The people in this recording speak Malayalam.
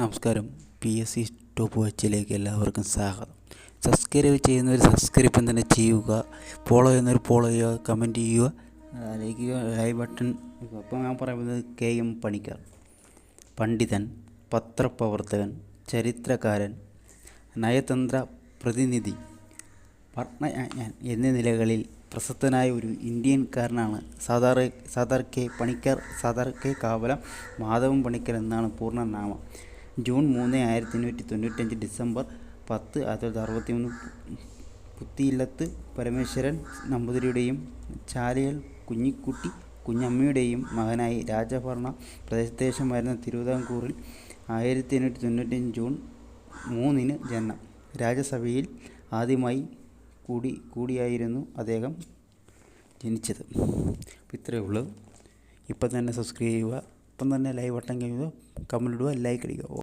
നമസ്കാരം. പി എസ് സി ടോപ്പ് വാച്ചിലേക്ക് എല്ലാവർക്കും സ്വാഗതം. സബ്സ്ക്രൈബ് ചെയ്യുന്നവർ സബ്സ്ക്രൈബ് തന്നെ ചെയ്യുക. ഫോളോ ചെയ്യുന്നവർ ഫോളോ ചെയ്യുക. കമന്റ് ചെയ്യുക. ലൈക്ക് ലൈവ് ബട്ടൺ അപ്പോൾ ഞാൻ പറയുന്നത് കെ എം പണിക്കർ. പണ്ഡിതൻ പത്രപ്രവർത്തകൻ ചരിത്രകാരൻ നയതന്ത്ര പ്രതിനിധി പത്മജ്ഞൻ എന്നീ നിലകളിൽ പ്രശസ്തനായ ഒരു ഇന്ത്യൻകാരനാണ്. സാദാർ സാദാർ കെ പണിക്കർ സാദാർ കെ കാവലം മാധവൻ പണിക്കർ എന്നാണ് പൂർണനാമം ജൂൺ മൂന്ന് ആയിരത്തി എണ്ണൂറ്റി തൊണ്ണൂറ്റഞ്ച് ഡിസംബർ പത്ത് ആയിരത്തി തൊള്ളായിരത്തി അറുപത്തി മൂന്ന് പുത്തിയില്ലത്ത് പരമേശ്വരൻ നമ്പൂതിരിയുടെയും ചാലയൽ കുഞ്ഞിക്കുട്ടി കുഞ്ഞമ്മയുടെയും മകനായി രാജഭരണ പ്രദേശമായിരുന്ന തിരുവിതാംകൂറിൽ ആയിരത്തി എണ്ണൂറ്റി തൊണ്ണൂറ്റഞ്ച് ജൂൺ മൂന്നിന് ജനനം. രാജസഭയിൽ ആദ്യമായി കൂടി കൂടിയായിരുന്നു അദ്ദേഹം ജനിച്ചത്. ഇത്രയേ ഉള്ളൂ. ഇപ്പം തന്നെ സബ്സ്ക്രൈബ് ചെയ്യുക. ഇപ്പം തന്നെ ലൈവ് ബട്ടൺ കഴിയുക കമന്റ് ഇടുക ലൈക്ക് അടിക്കുക.